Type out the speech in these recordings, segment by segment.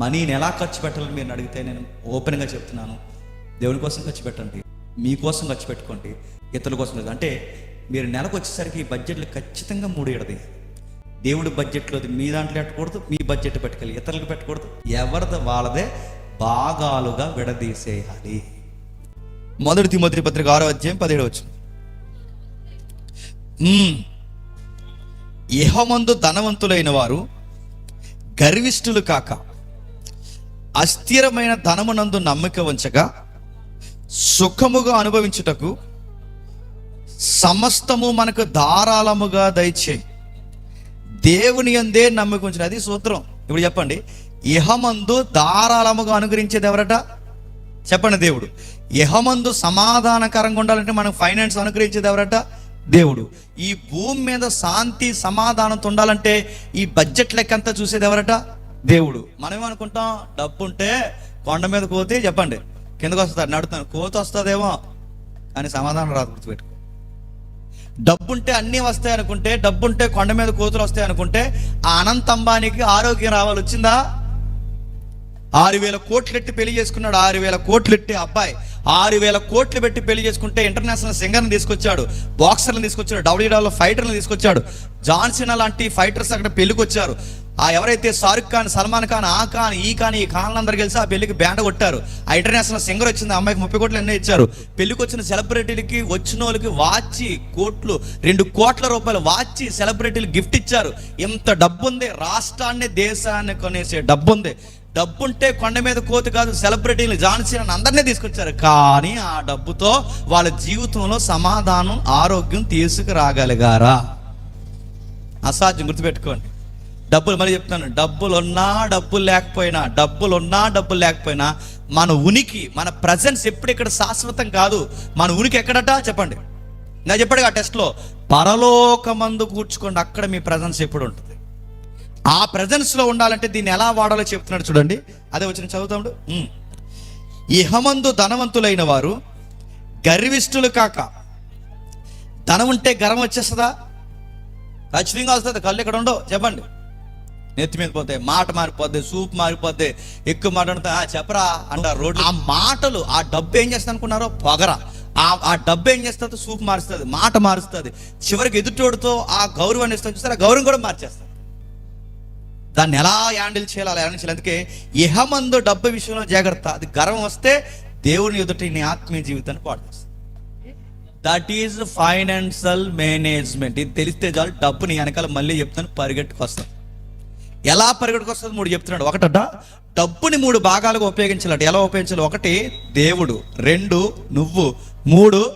మనీని ఎలా ఖర్చు పెట్టాలని మీరు అడిగితే నేను ఓపెన్గా చెప్తున్నాను. దేవుని కోసం ఖర్చు పెట్టండి. మీకోసం ఖర్చు పెట్టుకోండి. ఇతరుల కోసం లేదు అంటే మీరు నెలకు వచ్చేసరికి బడ్జెట్లు ఖచ్చితంగా మూడు ఏడది బడ్జెట్లో మీ దాంట్లో పెట్టకూడదు మీ బడ్జెట్ పెట్టుకోవాలి ఇతరులకు పెట్టకూడదు. ఎవరిది వాళ్ళదే భాగాలుగా విడదీసేయాలి. మొదటి తిమోతి పత్రిక ఆరో అధ్యాయం పదిహేడు వచ్చు యహమందు ధనవంతులైన వారు గర్విష్ఠులు కాక అస్థిరమైన ధనమునందు నమ్మిక ఉంచగా సుఖముగా అనుభవించుటకు సమస్తము మనకు ధారాళముగా దయచే దేవుని అందే నమ్మిక ఉంచిన అది సూత్రం. ఇప్పుడు చెప్పండి. ఇహమందు ధారాళముగా అనుగ్రహించేది ఎవరట? చెప్పండి దేవుడు. ఇహమందు సమాధానకరంగా ఉండాలంటే మనకు ఫైనాన్స్ అనుగ్రహించేది ఎవరట? దేవుడు. ఈ భూమి మీద శాంతి సమాధానంతో ఉండాలంటే ఈ బడ్జెట్ లెక్కంతా చూసేది ఎవరట? దేవుడు. మనం ఏమనుకుంటాం డబ్బు ఉంటే కొండ మీద కోతి చెప్పండి. కిందకు వస్తుంది నడుతాను కోతి వస్తుందేమో అని సమాధానం రాదు గుర్తుపెట్టుకో. డబ్బుంటే అన్నీ వస్తాయి అనుకుంటే డబ్బుంటే కొండ మీద కోతులు వస్తాయి అనుకుంటే ఆ అనంత అంబానికి ఆరోగ్యం రావాలి వచ్చిందా? ఆరు వేల కోట్లు ఎట్టి పెళ్ళి చేసుకున్నాడు ఆరు వేల కోట్లు ఎట్టి అబ్బాయి. ఆరు వేల కోట్లు పెట్టి పెళ్ళి చేసుకుంటే ఇంటర్నేషనల్ సింగర్ని తీసుకొచ్చాడు బాక్సర్ని తీసుకొచ్చాడు డబ్ల్యూడబ్ల్యూ ఫైటర్ని తీసుకొచ్చాడు. జాన్సీనా లాంటి ఫైటర్స్ అక్కడ పెళ్ళికి వచ్చారు ఆ ఎవరైతే షారుఖ్ ఖాన్ సల్మాన్ ఖాన్ ఆ ఖాన్ ఈ ఖాన్ ఈ ఖాన్లు అందరు కలిసి ఆ పెళ్ళికి బ్యాండ్ కొట్టారు. ఆ ఇంటర్నేషనల్ సింగర్ వచ్చింది అమ్మాయికి ముప్పై కోట్లు ఎన్నో ఇచ్చారు. పెళ్ళికి వచ్చిన సెలబ్రిటీలకి వచ్చిన వాళ్ళకి వాచి కోట్లు రెండు కోట్ల రూపాయలు వాచి సెలబ్రిటీలు గిఫ్ట్ ఇచ్చారు. ఇంత డబ్బు ఉంది రాష్ట్రాన్ని దేశాన్ని కొనేసే డబ్బు ఉంది డబ్బుంటే కొండ మీద కోతి కాదు సెలబ్రిటీలు జాన్సీన్ అందరినీ తీసుకొచ్చారు. కానీ ఆ డబ్బుతో వాళ్ళ జీవితంలో సమాధానం ఆరోగ్యం తీసుకురాగలిగారా? అసాధ్యం గుర్తుపెట్టుకోండి. డబ్బులు మరి చెప్తున్నాను. డబ్బులు ఉన్నా డబ్బులు లేకపోయినా డబ్బులు ఉన్నా డబ్బులు లేకపోయినా మన ఉనికి మన ప్రజెన్స్ ఎప్పుడు ఇక్కడ శాశ్వతం కాదు. మన ఉనికి ఎక్కడట? చెప్పండి. నేను చెప్పాడు ఆ టెస్ట్లో పరలోకమందు కూర్చుకోండి అక్కడ మీ ప్రజెన్స్ ఎప్పుడు ఉంటుంది? ఆ ప్రజెన్స్లో ఉండాలంటే దీన్ని ఎలా వాడాలో చెప్తున్నాడు చూడండి. అదే వచ్చిన చదువుతాడు ఇహమందు ధనవంతులైన వారు గర్విష్ఠులు కాక. ధనం ఉంటే గర్వం వచ్చేస్తుందా? ఖచ్చితంగా వస్తుంది. కళ్ళు ఇక్కడ ఉండవు? చెప్పండి. నెత్తి మీద పోతే మాట మారిపోద్ది సూప్ మారిపోద్ది ఎక్కువ మాట్లాడితే "ఆ, చెప్పరా అంటారు రోడ్లు ఆ మాటలు ఆ డబ్బు ఏం చేస్తా అనుకున్నారో పొగర. ఆ ఆ డబ్బు ఏం చేస్తుంది? సూప్ మారుస్తుంది మాట మారుస్తుంది. చివరికి ఎదుటోడితో ఆ గౌరవాన్ని ఇస్తుంది చూస్తారా గౌరవం కూడా మార్చేస్తుంది. దాన్ని ఎలా హ్యాండిల్ చేయాలి అలా హ్యాండిల్ చేయాలి? అందుకే ఇహమందు డబ్బు విషయంలో జాగ్రత్త. అది గర్వం వస్తే దేవుని ఎదుటి నీ ఆత్మీయ జీవితాన్ని పాడు దట్ ఈజ్ ఫైనాన్షియల్ మేనేజ్మెంట్ ఇది తెలిస్తే చాలు డబ్బుని వెనకాల మళ్ళీ చెప్తాను పరిగెట్టుకొస్తాను. ఎలా పరిగెట్టుకొస్తుంది మూడు చెప్తున్నాడు. ఒకటట డబ్బుని మూడు భాగాలుగా ఉపయోగించాలట. ఎలా ఉపయోగించాలి? ఒకటి దేవుడు. రెండు నువ్వు. మూడు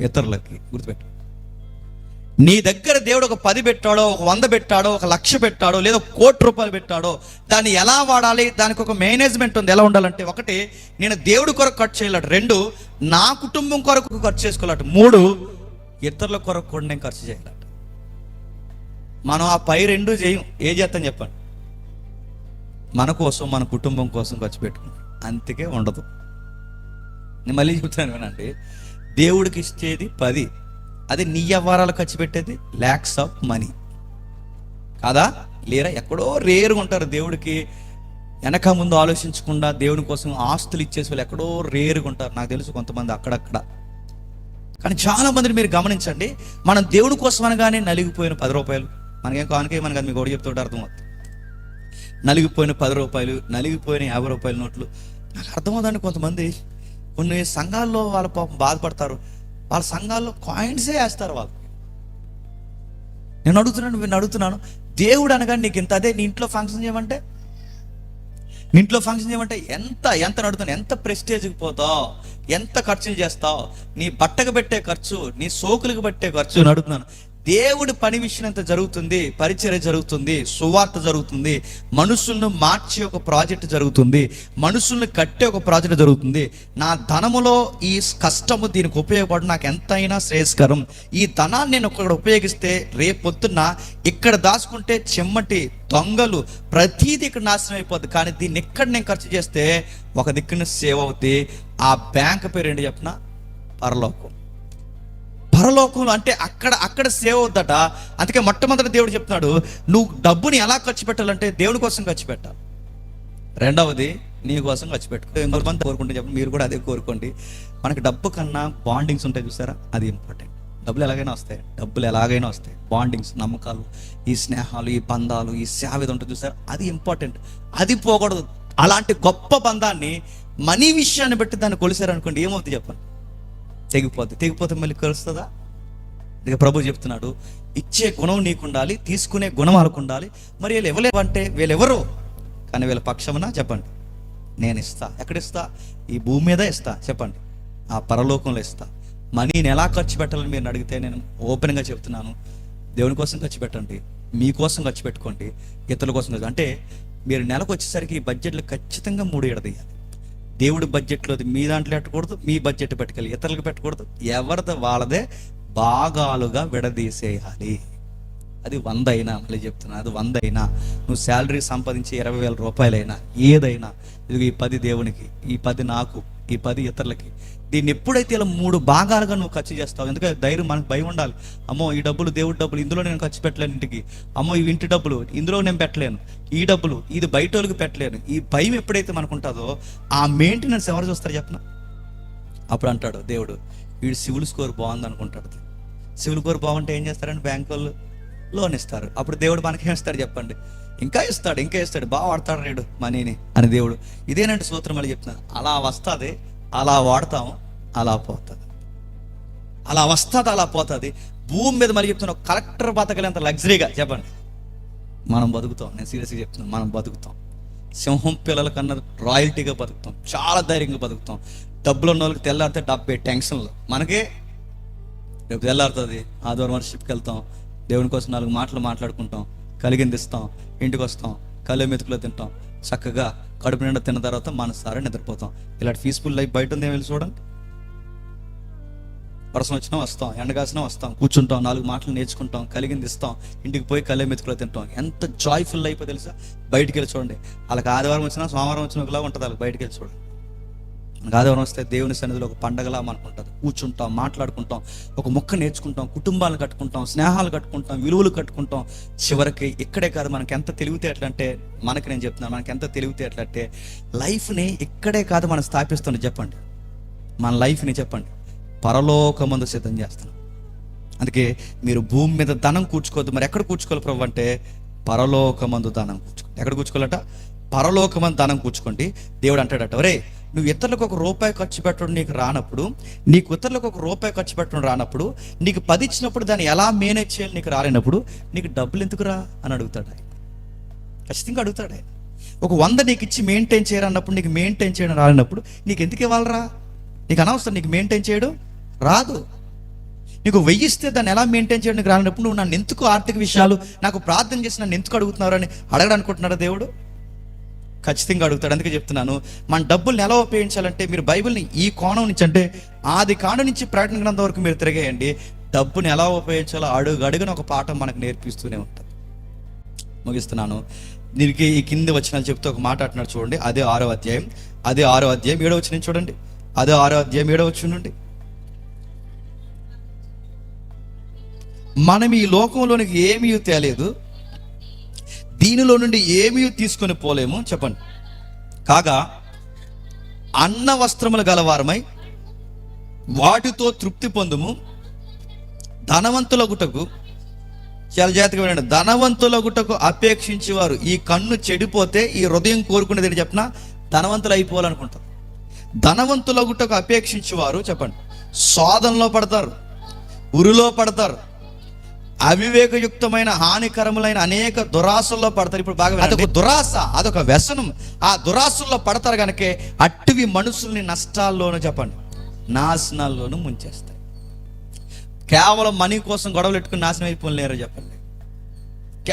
ఇతరులకి గుర్తుపెట్టు. నీ దగ్గర దేవుడు ఒక పది పెట్టాడో ఒక వంద పెట్టాడో ఒక లక్ష పెట్టాడో లేదా కోటి రూపాయలు పెట్టాడో దాన్ని ఎలా వాడాలి? దానికి ఒక మేనేజ్మెంట్ ఉంది. ఎలా ఉండాలంటే ఒకటి నేను దేవుడి కొరకు ఖర్చు చేయాలట రెండు నా కుటుంబం కొరకు ఖర్చు చేసుకోవాలట. మూడు ఇతరుల కొరకు కూడా నేను ఖర్చు చేయాలట మనం ఆ పై రెండు చేయం. ఏ చేస్తాం చెప్పండి? మన కోసం మన కుటుంబం కోసం ఖర్చు పెట్టుకున్నాం. అంతకే ఉండదు. నేను మళ్ళీ చెప్తాను వినండి. దేవుడికి ఇచ్చేది పది. అది నీ వ్యవహారాలు ఖర్చు పెట్టేది ల్యాక్స్ ఆఫ్ మనీ కాదా? లేరా? ఎక్కడో రేరుగా ఉంటారు దేవుడికి. వెనక ముందు ఆలోచించకుండా దేవుని కోసం ఆస్తులు ఇచ్చేసి వాళ్ళు ఎక్కడో రేరుగా ఉంటారు. నాకు తెలుసు కొంతమంది అక్కడక్కడ. కానీ చాలా మందిని మీరు గమనించండి. మనం దేవుడి కోసం అనగానే నలిగిపోయిన పది రూపాయలు. మనకేం కానుక మనకి అది మీకు ఒకటి చెప్తుంటే అర్థమవుతుంది. నలిగిపోయిన పది రూపాయలు నలిగిపోయిన యాభై రూపాయల నోట్లు. నాకు అర్థమవుతుందండి కొంతమంది. కొన్ని సంఘాల్లో వాళ్ళ పాపం బాధపడతారు. వాళ్ళ సంఘాల్లో కాయిన్సే వేస్తారు వాళ్ళు. నేను అడుగుతున్నాను నేను అడుగుతున్నాను. దేవుడు అనగానే నీకు ఇంత అదే నీ ఇంట్లో ఫంక్షన్ చేయమంటే? నీ ఇంట్లో ఫంక్షన్ చేయమంటే ఎంత ఎంత నడుతున్నావు ఎంత ప్రెస్టేజ్కి పోతావు ఎంత ఖర్చులు చేస్తావు? నీ బట్టకు పెట్టే ఖర్చు నీ సోకులకు పెట్టే ఖర్చు నడుతున్నాను దేవుడి పని విషయంత జరుగుతుంది పరిచర్య జరుగుతుంది సువార్త జరుగుతుంది మనుషులను మార్చే ఒక ప్రాజెక్ట్ జరుగుతుంది మనుషుల్ని కట్టే ఒక ప్రాజెక్ట్ జరుగుతుంది. నా ధనములో ఈ కష్టము దీనికి ఉపయోగపడి నాకు ఎంతైనా శ్రేయస్కరం. ఈ ధనాన్ని నేను ఒకటి ఉపయోగిస్తే రేపొద్దున ఇక్కడ దాచుకుంటే చెమ్మటి దొంగలు ప్రతీది ఇక్కడ నాశనం అయిపోద్ది. కానీ దీన్ని ఎక్కడ నేను ఖర్చు చేస్తే ఒక దిక్కున సేవ్ అవుద్ది. ఆ బ్యాంక్ పేరు ఏంటి చెప్పిన? పరలోకం. పరలోకం అంటే అక్కడ అక్కడ సేవ్ అవుద్దట. అందుకే మొట్టమొదటి దేవుడు చెప్తున్నాడు నువ్వు డబ్బుని ఎలా ఖర్చు పెట్టాలంటే దేవుడి కోసం ఖర్చు పెట్టాలి రెండవది నీ కోసం ఖర్చు పెట్టుకో. ఇంకొంతమంది కోరుకుంటే చెప్పండి మీరు కూడా అదే కోరుకోండి. మనకి డబ్బు కన్నా బాండింగ్స్ ఉంటాయి చూసారా? అది ఇంపార్టెంట్. డబ్బులు ఎలాగైనా వస్తాయి డబ్బులు ఎలాగైనా వస్తాయి. బాండింగ్స్ నమ్మకాలు ఈ స్నేహాలు ఈ బంధాలు ఈ సేవ ఇది ఉంటుంది చూసారా? అది ఇంపార్టెంట్. అది పోకూడదు. అలాంటి గొప్ప బంధాన్ని మనీ విషయాన్ని బట్టి దాన్ని కొలిసారనుకోండి ఏమవుతుంది చెప్పండి? తెగిపోతుంది తెగిపోతే మళ్ళీ కలుస్తుందా? ఇక ప్రభు చెప్తున్నాడు ఇచ్చే గుణం నీకు ఉండాలి తీసుకునే గుణం వాళ్ళకు ఉండాలి మరి వీళ్ళు ఎవరు అంటే వీళ్ళెవరు? కానీ వీళ్ళ పక్షమున చెప్పండి. నేను ఇస్తా. ఎక్కడ ఇస్తా ఈ భూమి మీద ఇస్తా చెప్పండి. ఆ పరలోకంలో ఇస్తా. మనీని ఎలా ఖర్చు పెట్టాలని మీరు అడిగితే నేను ఓపెన్గా చెప్తున్నాను. దేవుని కోసం ఖర్చు పెట్టండి. మీకోసం ఖర్చు పెట్టుకోండి. ఇతరుల కోసం ఖర్చు అంటే మీరు నెలకు వచ్చేసరికి ఈ బడ్జెట్లు ఖచ్చితంగా మూడు ఎడదీయాలి దేవుడి బడ్జెట్లో మీ దాంట్లో పెట్టకూడదు మీ బడ్జెట్ పెట్టుకెళ్ళి ఇతరులకు పెట్టకూడదు. ఎవరిది వాళ్ళదే భాగాలుగా విడదీసేయాలి. అది వంద అయినా మళ్ళీ చెప్తున్నా అది వంద అయినా నువ్వు శాలరీ సంపాదించి ఇరవై వేల రూపాయలైనా ఏదైనా. ఇది ఈ పది దేవునికి ఈ పది నాకు ఈ పది ఇతరులకి. దీన్ని ఎప్పుడైతే ఇలా మూడు భాగాలుగా నువ్వు ఖర్చు చేస్తావు ఎందుకంటే ధైర్యం మనకు భయం ఉండాలి. అమ్మో ఈ డబ్బులు దేవుడి డబ్బులు ఇందులో నేను ఖర్చు పెట్టలేను ఇంటికి. అమ్మో ఈ ఇంటి డబ్బులు ఇందులో నేను పెట్టలేను. ఈ డబ్బులు ఇది బయట వాళ్ళకి పెట్టలేను. ఈ భయం ఎప్పుడైతే మనకు ఉంటుందో ఆ మెయింటెనెన్స్ ఎవరు చూస్తారు చెప్పనా? అప్పుడు అంటాడు దేవుడు వీడు సివిల్ స్కోర్ బాగుంది అనుకుంటాడు. సివిల్ స్కోర్ బాగుంటే ఏం చేస్తారని బ్యాంక్ వాళ్ళు లోన్ ఇస్తారు. అప్పుడు దేవుడు మనకి ఇస్తాడు చెప్పండి? ఇంకా ఇస్తాడు ఇంకా ఇస్తాడు. బాగా వాడతాడు రేడు మనీని అని దేవుడు. ఇదేనంటే సూత్రం మళ్ళీ చెప్తున్నాను అలా వస్తుంది అలా వాడతాం అలా పోతుంది. అలా వస్తుంది అలా పోతుంది. భూమి మీద మరి చెప్తున్నా కలెక్టర్ బతకలేంత లగ్జరీగా చెప్పండి. మనం బతుకుతాం. నేను సీరియస్గా చెప్తున్నాను మనం బతుకుతాం. సింహం పిల్లల కన్నా రాయల్టీగా బతుకుతాం. చాలా ధైర్యంగా బతుకుతాం. డబ్బులు ఉన్న వాళ్ళకి తెల్లారితే డబ్బే టెన్షన్లు. మనకే రేపు తెల్లారుతుంది ఆదివారం వర్షిప్కి వెళ్తాం దేవుని కోసం నాలుగు మాటలు మాట్లాడుకుంటాం కలిగింది ఇస్తాం ఇంటికి వస్తాం కళ్ళు మెతుకులో తింటాం. చక్కగా కడుపు నిండా తిన్న తర్వాత మనసారా నిద్రపోతాం. ఇలాంటి పీస్ఫుల్ లైఫ్ బయట ఉంది వెళ్ళి చూడండి. వర్షం వచ్చినా వస్తాం ఎండగాసినా వస్తాం కూర్చుంటాం నాలుగు మాటలు నేర్చుకుంటాం కలిగింది ఇస్తాం ఇంటికి పోయి కళ్ళే మెతుకులో తింటాం. ఎంత జాయ్ఫుల్ లైఫ్ తెలుసా? బయటికి వెళ్ళి చూడండి. వాళ్ళకి ఆదివారం వచ్చినా సోమవారం వచ్చినా ఒకలా ఉంటుంది వాళ్ళకి బయటికి వెళ్ళి చూడండి. ఆదివారం వస్తే దేవుని సన్నిధిలో ఒక పండగలా మనకు ఉంటుంది. కూర్చుంటాం మాట్లాడుకుంటాం ఒక మొక్క నేర్చుకుంటాం కుటుంబాలు కట్టుకుంటాం స్నేహాలు కట్టుకుంటాం విలువలు కట్టుకుంటాం. చివరికి ఇక్కడే కాదు మనకి ఎంత తెలివితేటలు అంటే మనకి నేను చెప్తున్నాను మనకి ఎంత తెలివితేటలు అంటే లైఫ్ని ఇక్కడే కాదు మనం స్థాపిస్తుంది చెప్పండి. మన లైఫ్ని చెప్పండి. పరలోకమందు సిద్ధం చేస్తున్నాం. అందుకే మీరు భూమి మీద ధనం కూర్చుకోవద్దు. మరి ఎక్కడ కూర్చుకోవాలి ప్రభు అంటే పరలోకమందు ధనం కూర్చుకోండి ఎక్కడ కూర్చుకోవాలట? పరలోకమందు ధనం కూర్చుకోండి. దేవుడు అంటాడట ఒరే నువ్వు ఇతరులకు ఒక రూపాయి ఖర్చు పెట్టడం నీకు రానప్పుడు నీకు ఇతరులకు ఒక రూపాయి ఖర్చు పెట్టడం రానప్పుడు నీకు పది ఇచ్చినప్పుడు దాన్ని ఎలా మేనేజ్ చేయాలి నీకు రాలేనప్పుడు నీకు డబ్బులు ఎందుకురా అని అడుగుతాడు ఆయన. ఖచ్చితంగా అడుగుతాడు ఆయన. ఒక వంద నీకు ఇచ్చి మెయింటైన్ చేయాలన్నప్పుడు నీకు మెయింటైన్ చేయడం రాలేనప్పుడు నీకు ఎందుకు ఇవ్వాలరా? నీకు అనవసరం నీకు మెయింటైన్ చేయడం రాదు. నీకు వెయ్యిస్తే దాన్ని ఎలా మెయింటైన్ చేయడానికి రానప్పుడు నువ్వు నన్ను ఎందుకు ఆర్థిక విషయాలు నాకు ప్రార్థన చేసి నన్ను ఎందుకు అడుగుతున్నారని అడగడానికి అడగడనుకుంటున్నారా దేవుడు? ఖచ్చితంగా అడుగుతాడు. అందుకే చెప్తున్నాను మన డబ్బుల్ని ఎలా ఉపయోగించాలంటే మీరు బైబిల్ని ఈ కోణం నుంచి అంటే ఆది కాండ నుంచి ప్రకటన గ్రంథం వరకు మీరు తిరిగేయండి. డబ్బుని ఎలా ఉపయోగించాలో అడుగు అడుగున ఒక పాఠం మనకు నేర్పిస్తూనే ఉంటుంది ముగిస్తున్నాను. దీనికి ఈ కింది వచ్చిన చెప్తూ ఒక మాట అంటున్నాడు చూడండి. అదే ఆరో అధ్యాయం. అదే ఆరో అధ్యాయం ఏడో వచ్చిన చూడండి. అదే ఆరో అధ్యాయం ఏడో వచ్చినండి మనం ఈ లోకంలోనికి ఏమీ తేలేదు. దీనిలో నుండి ఏమీ తీసుకొని పోలేము? చెప్పండి. కాగా అన్న వస్త్రములు గలవారమై వాటితో తృప్తి పొందుము. ధనవంతులగుటకు చాలా జాగ్రత్తగా వినండి. ధనవంతులగుటకు అపేక్షించేవారు ఈ కన్ను చెడిపోతే ఈ హృదయం కోరుకునేది ఏంటి చెప్పిన ధనవంతులు అయిపోవాలనుకుంటారు ధనవంతులగుటకు అపేక్షించేవారు చెప్పండి సోదనలో పడతారు ఉరిలో పడతారు అవివేకయుక్తమైన హానికరములైన అనేక దురాశల్లో పడతారు. ఇప్పుడు బాగా అదొక దురాశ అదొక వ్యసనం. ఆ దురాశల్లో పడతారు కనుక అట్టివి మనుషుల్ని నష్టాల్లోనూ చెప్పండి. నాశనాల్లోనూ ముంచేస్తాయి. కేవలం మనీ కోసం గొడవలు పెట్టుకుని నాశనం అయిపోయిన లేరు చెప్పండి.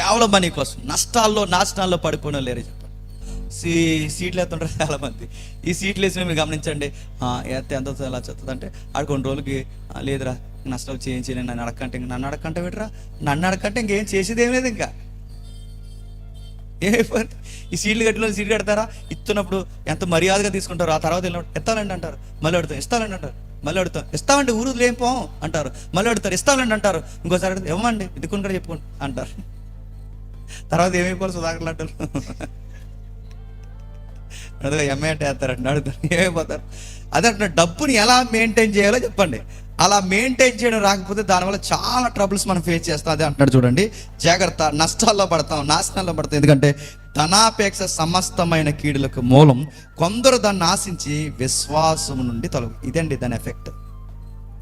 కేవలం మనీ కోసం. నష్టాల్లో నాశనాల్లో పడిపోయిన లేరు చెప్పండి. సీ సీట్లు ఎత్తుంటారు చాలా మంది ఈ సీట్లు వేసిన మీరు గమనించండి. ఎత్తే ఎంత ఎలా చెత్తదంటే అక్కడ కొన్ని రోజులకి లేదురా నష్టం చేయించి నేను నన్ను అడగంటే ఇంక నన్ను అడగంటే పెట్టరా నన్ను అడగంటే ఇంకేం చేసేది ఏం లేదు ఇంకా. ఏమైపోయింది ఈ సీట్లు కట్టిన సీట్లు కడతారా? ఇస్తున్నప్పుడు ఎంత మర్యాదగా తీసుకుంటారు? ఆ తర్వాత వెళ్ళినప్పుడు ఎత్తాలండి అంటారు. మళ్ళీ అడుగుతాం ఇస్తానండి అంటారు. మళ్ళీ అడుగుతాం ఇస్తామండి ఊరు ఏం పోం అంటారు. మళ్ళీ అడుగుతారు ఇస్తానండి అంటారు. ఇంకోసారి అడిగితే ఇవ్వండి ఇద్దుకుని కూడా చెప్పుకోండి అంటారు. తర్వాత ఏమైపోవాలి? సుధాకర్లు అంటారు అదే ఎంఏ అంటే వేస్తారండి అడుగుతారు ఏమైపోతారు? అదే అంటున్నా డబ్బుని ఎలా మెయింటైన్ చేయాలో చెప్పండి. అలా మెయింటైన్ చేయడం రాకపోతే దానివల్ల చాలా ట్రబుల్స్ మనం ఫేస్ చేస్తాం. అంటాడు చూడండి. జాగ్రత్త నష్టాల్లో పడతాం నాశనాల్లో పడతాం. ఎందుకంటే ధనాపేక్ష సమస్తమైన కీడులకు మూలం కొందరు దాన్ని ఆశించి విశ్వాసం నుండి తొలగు. ఇదండి దాని ఎఫెక్ట్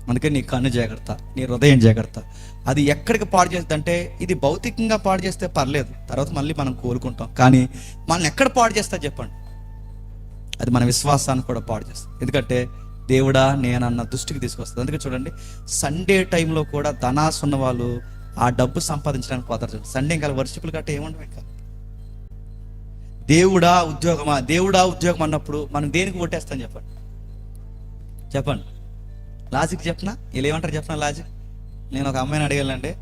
అందుకే నీ కన్ను జాగ్రత్త నీ హృదయం జాగ్రత్త. అది ఎక్కడికి పాడు చేస్తుందంటే ఇది భౌతికంగా పాడు చేస్తే పర్లేదు. తర్వాత మళ్ళీ మనం కోరుకుంటాం కానీ మనల్ని ఎక్కడ పాడు చేస్తా చెప్పండి. అది మన విశ్వాసాన్ని కూడా పాడు చేస్తుంది. ఎందుకంటే దేవుడా నేనన్న దృష్టికి తీసుకొస్తుంది. అందుకే చూడండి సండే టైంలో కూడా ధనాస్ ఉన్న వాళ్ళు ఆ డబ్బు సంపాదించడానికి పోతారు సండే ఇంకా వర్షిపులు గట్ట ఏముండవు ఇంకా. దేవుడా ఉద్యోగమా దేవుడా ఉద్యోగం అన్నప్పుడు మనం దేనికి ఓటేస్తాం చెప్పండి. చెప్పండి. లాజిక్ చెప్పనా? వీళ్ళు ఏమంటారు చెప్పనా లాజిక్ నేను ఒక అమ్మాయిని అడిగానండి.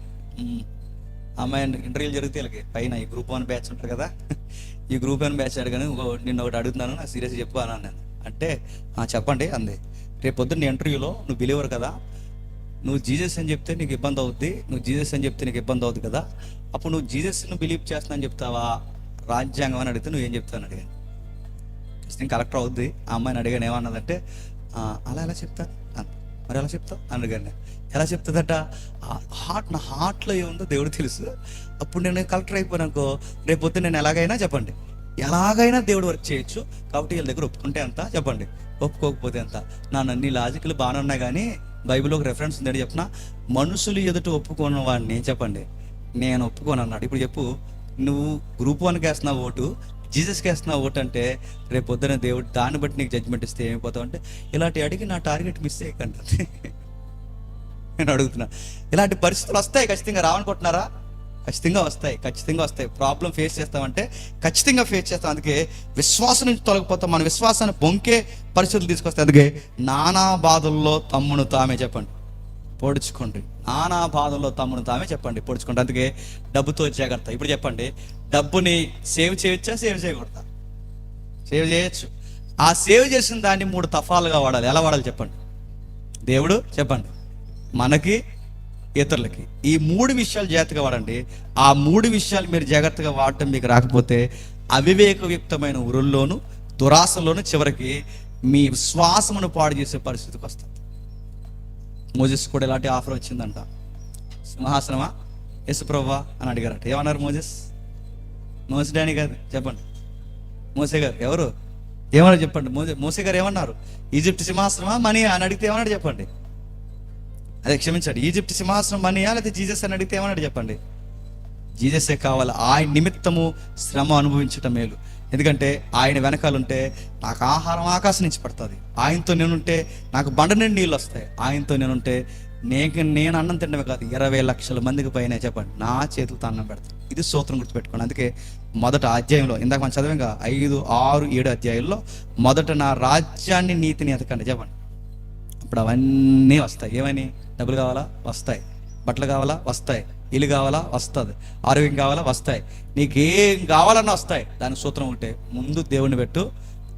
అమ్మాయి ఇంటర్వ్యూలు జరిగితే వీళ్ళకి. పైన ఈ గ్రూప్ వన్ బ్యాచ్ ఉంటారు కదా. ఈ గ్రూప్ వన్ బ్యాచ్ అడిగాను. నిన్న ఒకటి అడుగుతున్నాను. నాకు సీరియస్ చెప్పు అన్నాను. నేను అంటే చెప్పండి అంది. రేపు పొద్దున్న ఇంటర్వ్యూలో నువ్వు బిలీవర్ కదా నువ్వు జీజస్ అని చెప్తే నీకు ఇబ్బంది అవుద్ది నువ్వు జీజస్ అని చెప్తే నీకు ఇబ్బంది అవుద్ది కదా అప్పుడు నువ్వు జీజస్ను బిలీవ్ చేస్తున్నాను చెప్తావా? రాజ్యాంగం అని అడిగితే నువ్వు ఏం చెప్తాను అడిగాను నేను కలెక్టర్ అవుద్ది ఆ అమ్మాయిని అడిగాను ఏమన్నదంటే అలా ఎలా చెప్తా? మరి ఎలా చెప్తావు? అని అడిగాను నేను. ఎలా చెప్తుందట? హార్ట్ నా హార్ట్లో ఏముందో దేవుడు తెలుసు. అప్పుడు నేను కలెక్టర్ అయిపోయినాకో రేపు పొద్దున్న నేను ఎలాగైనా చెప్పండి. ఎలాగైనా దేవుడు వర్క్ చేయొచ్చు. కాబట్టి వీళ్ళ దగ్గర ఒప్పుకుంటే అంతా చెప్పండి. ఒప్పుకోకపోతే ఎంత నాన్న నీ లాజికల్ బాగానే ఉన్నాయి కానీ బైబిల్లో ఒక రెఫరెన్స్ ఉందని చెప్పిన మనుషులు ఎదుట ఒప్పుకున్న వాడిని చెప్పండి. నేను ఒప్పుకోను అన్నాడు. ఇప్పుడు చెప్పు నువ్వు గ్రూప్ వన్కి వేస్తున్నావు ఓటు జీసస్కి వేస్తున్నావు ఓటు అంటే రేపు పొద్దున దేవుడు దాన్ని బట్టి నీకు జడ్జ్మెంట్ ఇస్తే ఏమైపోతావు అంటే ఇలాంటి అడిగి నా టార్గెట్ మిస్ చేయకండి. నేను అడుగుతున్నా. ఇలాంటి పరిస్థితులు వస్తాయి ఖచ్చితంగా. రావనుకుంటున్నారా ఖచ్చితంగా వస్తాయి ఖచ్చితంగా వస్తాయి. ప్రాబ్లం ఫేస్ చేస్తామంటే ఖచ్చితంగా ఫేస్ చేస్తాం. అందుకే విశ్వాసం నుంచి తొలగిపోతాం. మన విశ్వాసాన్ని బొంకే పరిస్థితులు తీసుకొస్తాయి. అందుకే నానా బాధల్లో తమ్మును తామే చెప్పండి. పొడుచుకోండి. నానా బాధల్లో తమ్మును తామే చెప్పండి. పొడుచుకోండి. అందుకే డబ్బుతో జాగ్రత్త. ఇప్పుడు చెప్పండి. డబ్బుని సేవ్ చేయొచ్చా సేవ్ చేయకూడదా? సేవ్ చేయొచ్చు. ఆ సేవ్ చేసిన దాన్ని మూడు తఫాలుగా వాడాలి. ఎలా వాడాలి చెప్పండి? దేవుడు చెప్పండి. మనకి ఇతరులకి. ఈ మూడు విషయాలు జాగ్రత్తగా వాడండి. ఆ మూడు విషయాలు మీరు జాగ్రత్తగా వాడటం మీకు రాకపోతే అవివేకయుక్తమైన ఉరుల్లోను దురాశలోను చివరికి మీ శ్వాసమును పాడు చేసే పరిస్థితికి వస్తుంది మోజెస్ కూడా ఇలాంటి ఆఫర్ వచ్చిందంట. సింహాసనమా? యశుప్రవ్వా అని అడిగారట. ఏమన్నారు మోజెస్? మోసే డానీ గారు చెప్పండి. మోసే గారు ఎవరు? ఏమన్నారు చెప్పండి? మోసే మోసే గారు ఏమన్నారు? ఈజిప్ట్ సింహాసనమా? మనీ అని అడిగితే ఏమన్నాడు చెప్పండి? అదే క్షమించండి. ఈజిప్ట్ సింహాసనం మనీయా లేకపోతే జీజస్ అని అడిగితే ఏమన్నాడు చెప్పండి? జీససే కావాలి? ఆయన నిమిత్తము శ్రమ అనుభవించటం మేలు. ఎందుకంటే ఆయన వెనకాలంటే నాకు ఆహారం ఆకాశం నుంచి పడుతుంది. ఆయనతో నేనుంటే నాకు బండ నుండి నీళ్ళు వస్తాయి. ఆయనతో నేనుంటే నేను నేను అన్నం తినడమే కాదు ఇరవై లక్షల మందికి పైన చెప్పండి. నా చేతులతో అన్నం పెడతాను. ఇది సూత్రం గుర్తుపెట్టుకోండి. అందుకే మొదట అధ్యాయంలో ఇందాక మనం చదివంగా ఐదు ఆరు ఏడు అధ్యాయుల్లో మొదట నా రాజ్యాన్ని నీతిని ఎతకండి. చెప్పండి. అప్పుడు అవన్నీ వస్తాయి. ఏమని? డబ్బులు కావాలా? వస్తాయి. బట్టలు కావాలా? వస్తాయి. ఇల్లు కావాలా? వస్తుంది. ఆరోగ్యం కావాలా? వస్తాయి. నీకు ఏం కావాలన్నా వస్తాయి. దాని సూత్రం ఉంటే ముందు దేవుణ్ణి పెట్టు.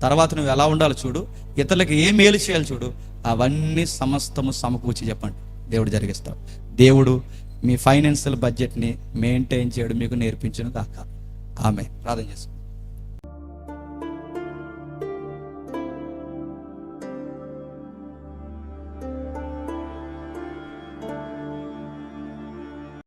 తర్వాత నువ్వు ఎలా ఉండాలో చూడు. ఇతరులకు ఏం మేలు చేయాలి చూడు. అవన్నీ సమస్తము సమకూర్చి చెప్పండి. దేవుడు జరిగిస్తాడు. దేవుడు మీ ఫైనాన్షియల్ బడ్జెట్ని మెయింటైన్ చేయడం. మీకు నేర్పించిన దాకా ఆమె ప్రార్థన చేస్తాం.